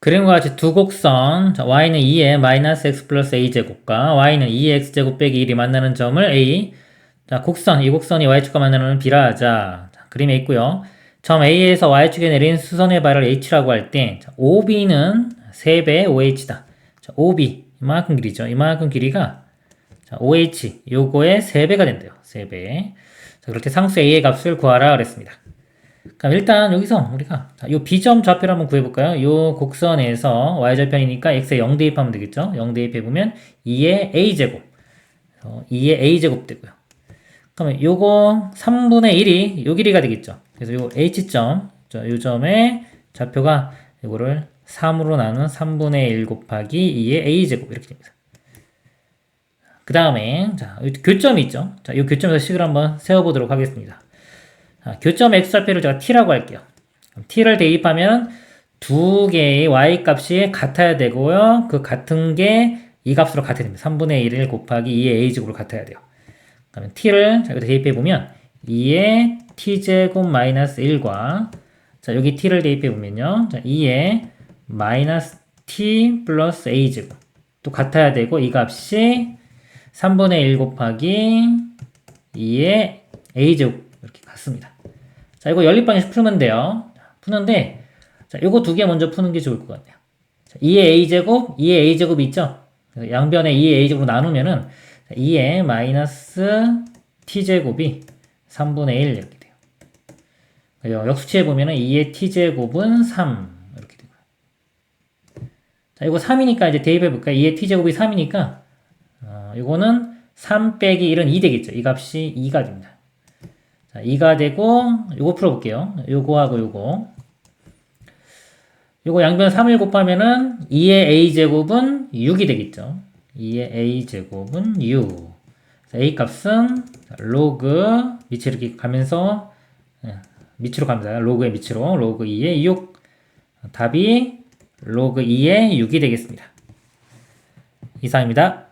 그림과 같이 두 곡선 자, y는 2의 마이너스 x 플러스 a제곱과 y는 2의 x제곱 빼기 1이 만나는 점을 a 자 곡선 이 곡선이 y축과 만나는 비라 하자. 자, 그림에 있고요. 점 a에서 y축에 내린 수선의 발을 h라고 할 때 OB는 3배 OH다. 자, OB 이만큼 길이죠. 이만큼 길이가 자, OH 요거의 3배가 된대요. 3배. 자때 상수 a의 값을 구하라 그랬습니다 그럼 일단 여기서 우리가 자, 요 B점 좌표를 한번 구해볼까요? 요 곡선에서 Y절편이니까 X에 0 대입하면 되겠죠? 0 대입해보면 2의 A제곱 어, 2의 A제곱 되고요. 그러면 요거 3분의 1이 요 길이가 되겠죠? 그래서 요 H점, 저, 요 점의 좌표가 이거를 3으로 나눈 3분의 1 곱하기 2의 A제곱 이렇게 됩니다. 그 다음에 자, 요 교점이 있죠? 자, 요 교점에서 식을 한번 세워보도록 하겠습니다. 자, 교점 x좌표를 제가 t라고 할게요. t를 대입하면 두 개의 y 값이 같아야 되고요. 그 같은 게 이 값으로 같아야 됩니다. 3분의 1 곱하기 2의 a제곱으로 같아야 돼요. 그러면 t를 자, 여기다 대입해 보면 2의 t제곱 마이너스 1과 자, 여기 t를 대입해 보면요. 자, 2의 마이너스 t 플러스 a제곱 또 같아야 되고 이 값이 3분의 1 곱하기 2의 a제곱 같습니다. 자, 이거 연립방식 풀면 돼요. 자, 푸는데, 자, 요거 두 개 먼저 푸는 게 좋을 것 같아요. 자, 2의 a제곱, 2의 a제곱이 있죠? 양변에 2의 a제곱으로 나누면은, 자, 2의 마이너스 t제곱이 3분의 1 이렇게 돼요. 역수치해 보면은 2의 t제곱은 3 이렇게 되고요. 자, 이거 3이니까 이제 대입해 볼까요? 2의 t제곱이 3이니까, 어, 이거는 3 빼기 1은 2 되겠죠. 이 값이 2가 됩니다. 자, 2가 되고, 요거 풀어볼게요. 요거하고 요거. 요거 양변 3을 곱하면은 2의 a제곱은 6이 되겠죠. 2의 a제곱은 6. 자, a 값은 로그 밑으로 이렇게 가면서 예, 밑으로 갑니다. 로그의 밑으로 로그 2의 6. 답이 로그 2의 6이 되겠습니다. 이상입니다.